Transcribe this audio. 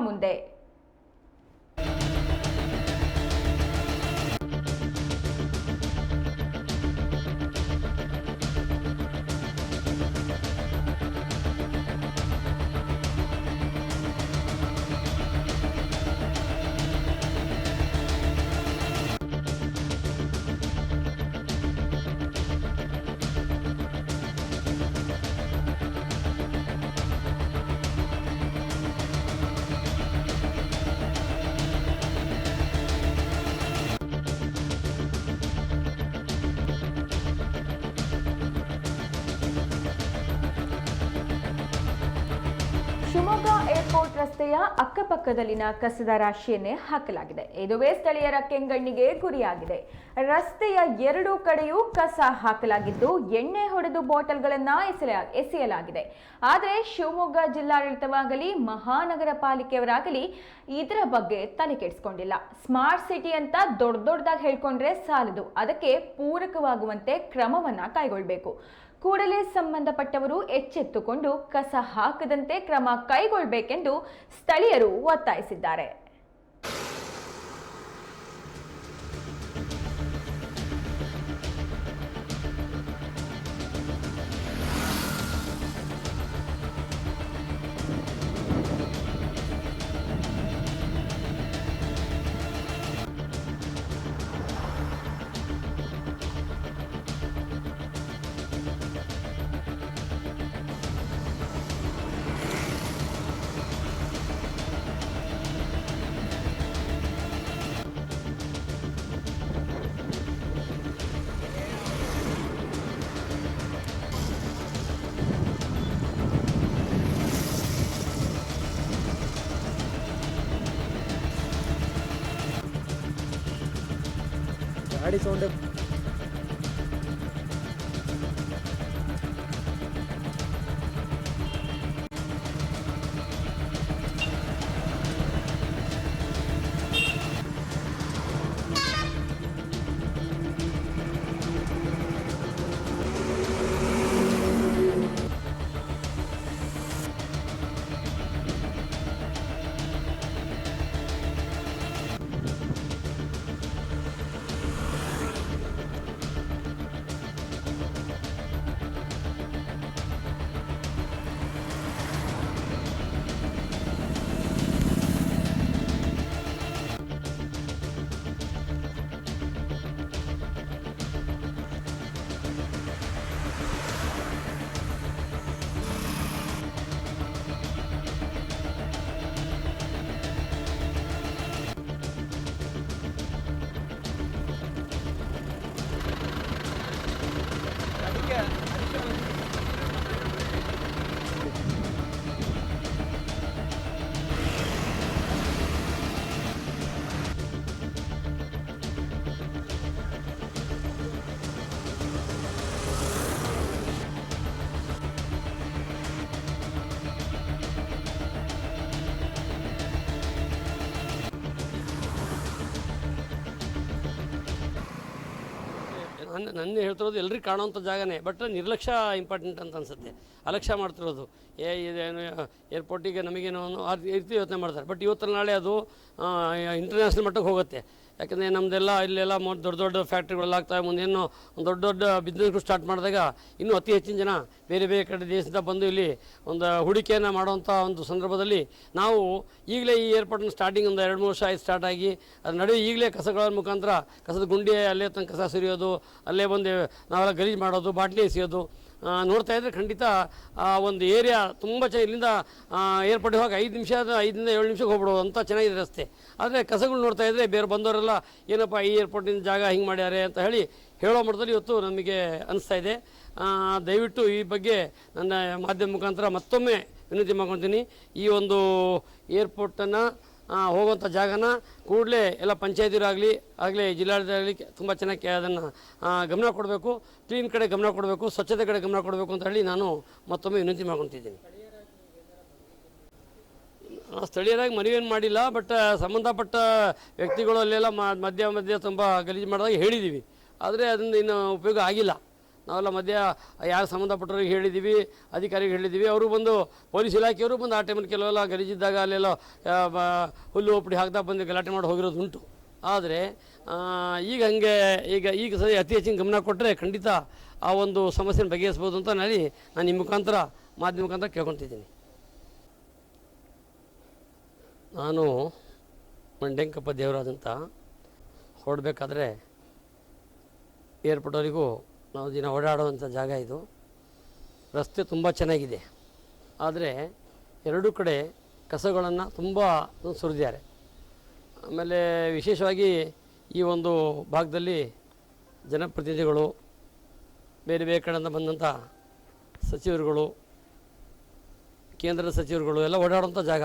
문대 Shivamogga airport ರಸ್ತೆಯ ಅಕ್ಕಪಕ್ಕದಲ್ಲಿನ ಕಸದ ರಾಶಿಯನ್ನೇ ಹಾಕಲಾಗಿದೆ. ಇದುವೇ ಸ್ಥಳೀಯರ ಕೆಂಗಣ್ಣಿಗೆ ಗುರಿಯಾಗಿದೆ. ರಸ್ತೆಯ ಎರಡೂ ಕಡೆಯೂ ಕಸ ಹಾಕಲಾಗಿದ್ದು, ಎಣ್ಣೆ ಹೊಡೆದು ಬಾಟಲ್ಗಳನ್ನ ಎಸೆಯ- ಎಸೆಯಲಾಗಿದೆ. ಆದರೆ ಶಿವಮೊಗ್ಗ ಜಿಲ್ಲಾಡಳಿತವಾಗಲಿ, ಮಹಾನಗರ ಪಾಲಿಕೆಯವರಾಗಲಿ ಇದರ ಬಗ್ಗೆ ತಲೆ ಕೆಡಿಸ್ಕೊಂಡಿಲ್ಲ. ಸ್ಮಾರ್ಟ್ ಸಿಟಿ ಅಂತ ದೊಡ್ಡ ದೊಡ್ಡದಾಗಿ ಹೇಳ್ಕೊಂಡ್ರೆ ಸಾಲದು. ಅದಕ್ಕೆ ಪೂರಕವಾಗುವಂತೆ ಕ್ರಮವನ್ನ ಕೈಗೊಳ್ಳಬೇಕು ಕೂಡಲೇ ಸಂಬಂಧಪಟ್ಟವರು ಎಚ್ಚೆತ್ತುಕೊಂಡು ಕಸ ಹಾಕದಂತೆ ಕ್ರಮ ಕೈಗೊಳ್ಳಬೇಕೆಂದು ಸ್ಥಳೀಯರು ಒತ್ತಾಯಿಸಿದ್ದಾರೆ. ಗಾಡಿ again. ನನ್ನ ನನ್ನ ಹೇಳ್ತಿರೋದು ಎಲ್ರಿಗೂ ಕಾಣುವಂಥ ಜಾಗನೇ. ಬಟ್ ನಿರ್ಲಕ್ಷ್ಯ ಇಂಪಾರ್ಟೆಂಟ್ ಅಂತ ಅನ್ಸುತ್ತೆ. ಅಲಕ್ಷ್ಯ ಮಾಡ್ತಿರೋದು. ಏ, ಇದೇನು ಏರ್ಪೋರ್ಟಿಗೆ ನಮಗೇನೋ, ಆ ರೀತಿ ಯೋಚನೆ ಮಾಡ್ತಾರೆ. ಬಟ್ ಇವತ್ತು ನಾಳೆ ಅದು ಇಂಟರ್ನ್ಯಾಷನಲ್ ಮಟ್ಟಕ್ಕೆ ಹೋಗುತ್ತೆ. ಯಾಕಂದರೆ ನಮ್ಮದೆಲ್ಲ ಇಲ್ಲೆಲ್ಲ ಮೊ- ದೊಡ್ಡ ದೊಡ್ಡ ಫ್ಯಾಕ್ಟ್ರಿಗಳೆಲ್ಲ ಆಗ್ತವೆ ಮುಂದೇನು ಒಂದು ದೊಡ್ಡ ದೊಡ್ಡ ಬಿಸ್ನೆಸ್ಗಳು ಸ್ಟಾರ್ಟ್ ಮಾಡಿದಾಗ ಇನ್ನೂ ಅತಿ ಹೆಚ್ಚಿನ ಜನ ಬೇರೆ ಬೇರೆ ಕಡೆ ದೇಶದಿಂದ ಬಂದು ಇಲ್ಲಿ ಒಂದು ಹೂಡಿಕೆಯನ್ನು ಮಾಡುವಂಥ ಒಂದು ಸಂದರ್ಭದಲ್ಲಿ ನಾವು ಈಗಲೇ ಈ ಏರ್ಪೋರ್ಟ್ನ ಸ್ಟಾರ್ಟಿಂಗ್ ಒಂದು ಎರಡು ಮೂರು ವರ್ಷ ಆಯ್ತು ಸ್ಟಾರ್ಟ್ ಆಗಿ. ಅದ್ರ ನಡುವೆ ಈಗಲೇ ಕಸಗಳ ಮುಖಾಂತರ ಕಸದ ಗುಂಡಿ ಅಲ್ಲೇ ತನಕ ಕಸ ಸುರಿಯೋದು, ಅಲ್ಲೇ ಬಂದು ನಾವೆಲ್ಲ ಗಲೀಜು ಮಾಡೋದು, ಬಾಟ್ಲಿ ಎಸೆಯೋದು. ನೋಡ್ತಾ ಇದ್ದರೆ ಖಂಡಿತ ಒಂದು ಏರಿಯಾ ತುಂಬ ಚೆನ್ನಾಗಿ ಇಲ್ಲಿಂದ ಏರ್ಪೋರ್ಟಿಗೆ ಹೋಗಿ ಐದು ನಿಮಿಷ ಐದರಿಂದ ಏಳು ನಿಮಿಷಕ್ಕೆ ಹೋಗ್ಬಿಡೋದು ಅಂತ ಚೆನ್ನಾಗಿದೆ ರಸ್ತೆ. ಆದರೆ ಕಸಗಳು ನೋಡ್ತಾ ಇದ್ದರೆ ಬೇರೆ ಬಂದವರೆಲ್ಲ ಏನಪ್ಪ ಈ ಏರ್ಪೋರ್ಟಿನ ಜಾಗ ಹಿಂಗೆ ಮಾಡ್ಯಾರೆ ಅಂತ ಹೇಳಿ ಹೇಳೋ ಮಟ್ಟದಲ್ಲಿ ಇವತ್ತು ನಮಗೆ ಅನಿಸ್ತಾ ಇದೆ. ದಯವಿಟ್ಟು ಈ ಬಗ್ಗೆ ನನ್ನ ಮಾಧ್ಯಮ ಮುಖಾಂತರ ಮತ್ತೊಮ್ಮೆ ವಿನಂತಿ ಮಾಡ್ಕೊತೀನಿ ಈ ಒಂದು ಏರ್ಪೋರ್ಟನ್ನು ಹೋಗುವಂಥ ಜಾಗನ ಕೂಡಲೇ ಎಲ್ಲ ಪಂಚಾಯತಿರಾಗಲಿ ಆಗಲಿ ಜಿಲ್ಲಾಡಳಿತಾಗಲಿ ತುಂಬ ಚೆನ್ನಾಗಿ ಅದನ್ನು ಗಮನ ಕೊಡಬೇಕು. ಕ್ಲೀನ್ ಕಡೆ ಗಮನ ಕೊಡಬೇಕು, ಸ್ವಚ್ಛತೆ ಕಡೆ ಗಮನ ಕೊಡಬೇಕು ಅಂತ ಹೇಳಿ ನಾನು ಮತ್ತೊಮ್ಮೆ ವಿನಂತಿ ಮಾಡ್ಕೊತಿದ್ದೀನಿ. ಸ್ಥಳೀಯರಾಗಿ ಮನವಿಯನ್ನು ಮಾಡಿಲ್ಲ ಬಟ್ ಸಂಬಂಧಪಟ್ಟ ವ್ಯಕ್ತಿಗಳು ಅಲ್ಲೆಲ್ಲ ಮಧ್ಯ ಮಧ್ಯ ತುಂಬ ಗಲೀಜು ಮಾಡಿದಾಗ ಹೇಳಿದ್ದೀವಿ ಆದರೆ ಅದರಿಂದ ಇನ್ನು ಉಪಯೋಗ ಆಗಿಲ್ಲ. ನಾವೆಲ್ಲ ಮಧ್ಯ ಯಾರು ಸಂಬಂಧಪಟ್ಟವ್ರಿಗೆ ಹೇಳಿದ್ದೀವಿ ಅಧಿಕಾರಿಗೆ ಹೇಳಿದ್ದೀವಿ, ಅವರು ಬಂದು ಪೊಲೀಸ್ ಇಲಾಖೆಯವರು ಬಂದು ಆ ಟೈಮಲ್ಲಿ ಕೆಲವೆಲ್ಲ ಗಲೀಜಿದ್ದಾಗ ಅಲ್ಲೆಲ್ಲ ಹುಲ್ಲು ಒಪ್ಪಡಿ ಹಾಕ್ತಾ ಬಂದು ಗಲಾಟೆ ಮಾಡಿ ಹೋಗಿರೋದು ಉಂಟು. ಆದರೆ ಈಗ ಹಂಗೆ, ಈಗ ಈಗ ಸರಿ ಅತಿ ಹೆಚ್ಚಿನ ಗಮನ ಕೊಟ್ಟರೆ ಖಂಡಿತ ಆ ಒಂದು ಸಮಸ್ಯೆನ ಬಗೆಹರಿಸ್ಬೋದು ಅಂತ ನಾನು ನಾನು ನಿಮ್ಮ ಮುಖಾಂತರ ಮಾಧ್ಯಮ ಮುಖಾಂತರ ಕೇಳ್ಕೊತಿದ್ದೀನಿ. ನಾನು ಮಂಡ್ಯಂಕಪ್ಪ ದೇವರಾಜ್ ಅಂತ ಹೊರಡಬೇಕಾದ್ರೆ ಏರ್ಪೋರ್ಟ್ವರೆಗೂ ನಾವು ದಿನ ಓಡಾಡುವಂಥ ಜಾಗ ಇದು. ರಸ್ತೆ ತುಂಬ ಚೆನ್ನಾಗಿದೆ. ಆದರೆ ಎರಡೂ ಕಡೆ ಕಸಗಳನ್ನು ತುಂಬ ಸುರಿದಿದ್ದಾರೆ. ಆಮೇಲೆ ವಿಶೇಷವಾಗಿ ಈ ಒಂದು ಭಾಗದಲ್ಲಿ ಜನಪ್ರತಿನಿಧಿಗಳು, ಬೇರೆ ಬೇರೆ ಕಡೆಯಿಂದ ಬಂದಂಥ ಸಚಿವರುಗಳು ಕೇಂದ್ರದ ಸಚಿವರುಗಳು ಎಲ್ಲ ಓಡಾಡುವಂಥ ಜಾಗ.